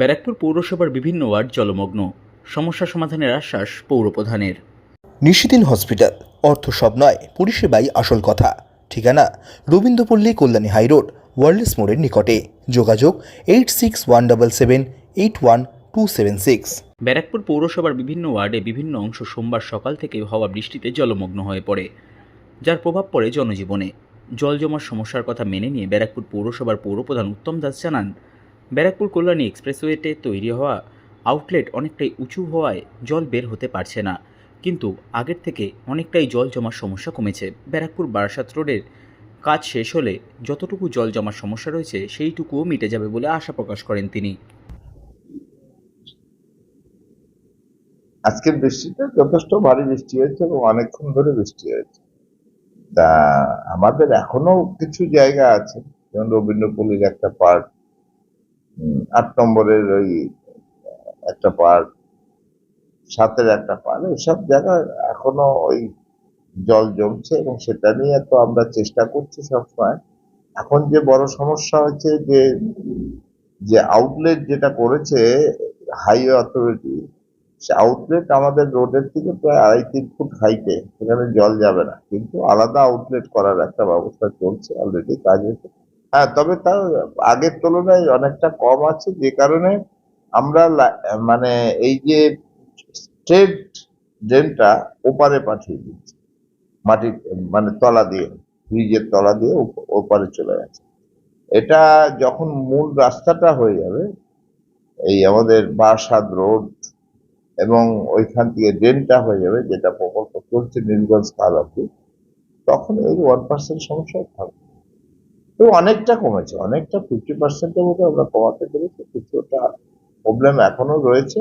ব্যারাকপুর পৌরসভার বিভিন্ন ওয়ার্ড জলমগ্ন। সমস্যা সমাধানের আশ্বাস পৌরপ্রধানের। নিশিদিন হসপিটাল। অর্থ সব নয় পরিষেবাই আসল কথা। ঠিকানা রবীন্দ্রপল্লী কল্যাণী হাইরোড ওয়ার্ল্ডস মোড়ের নিকটে। যোগাযোগ eight six one double seven eight one two seven six Barrackpore পৌরসভার বিভিন্ন ওয়ার্ডে বিভিন্ন অংশ সোমবার সকাল থেকে হওয়া বৃষ্টিতে জলমগ্ন হয়ে পড়ে যার প্রভাব পড়ে জনজীবনে। জল জমার সমস্যার কথা মেনে নিয়ে ব্যারাকপুর পৌরসভার পৌরপ্রধান উত্তম দাস জানান ব্যারাকপুর কল্যাণী এক্সপ্রেসওয়েতে তৈরি হওয়া আউটলেট অনেকটাই উঁচু হওয়ায় জল বের হতে পারছে না। কিন্তু আগের থেকে অনেকটাই জল জমার সমস্যা কমেছে। ব্যারাকপুর বারাসাত রোডের কাজ শেষ হলে যতটুকু জল জমার সমস্যা রয়েছে, সেইটুকুও মিটে যাবে বলে আশা প্রকাশ করেন তিনি। আজকের বৃষ্টিটা যথেষ্ট ভারী বৃষ্টি হয়েছে এবং অনেকক্ষণ ধরে বৃষ্টি হয়েছে। তা আমাদের এখনও কিছু জায়গা আছে, যেমন রবীন্দ্রপল্লীর একটা পার্ক আট নম্বরের ওই, একটা পার্ক, সাতের একটা পার্ক এইসব জায়গায় এখনও ওই জল জমছে এবং সেটা নিয়ে তো আমরা চেষ্টা করছি সবসময়। এখন যে বড় সমস্যা হচ্ছে যে যে আউটলেট যেটা করেছে হাইওয়ে অথরিটি সে আউটলেট আমাদের রোডের থেকে প্রায় আড়াই তিন ফুট হাইটে সেখানে জল যাবে না। কিন্তু আলাদা আউটলেট করার একটা ব্যবস্থা চলছে অলরেডি কাজ হচ্ছে হ্যাঁ তবে তার আগের তুলনায় অনেকটা কম আছে যে কারণে আমরা মানে এই যে স্ট্রেট ড্রেনটা ওপারে পাঠিয়ে দিচ্ছি মাটির মানে তলা দিয়ে, ব্রিজের তলা দিয়ে ওপ- ওপারে চলে গেছে। এটা যখন মূল রাস্তাটা হয়ে যাবে, এই আমাদের বারাসাত রোড এবং ওইখান থেকে ড্রেনটা হয়ে যাবে, যেটা প্রকল্প চলছে নীলগঞ্জ খাল অব্দি, তখন এই ওয়ান পার্সেন্ট সমস্যা থাকবে। তো অনেকটা কমেছে, অনেকটা ফিফটি পার্সেন্টের মতো আমরা কমাতে পেরেছি, কিছুটা প্রবলেম এখনও রয়েছে,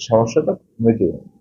সমস্যাটা মিটে যাবে।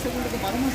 সেগুলো তো বারো মাস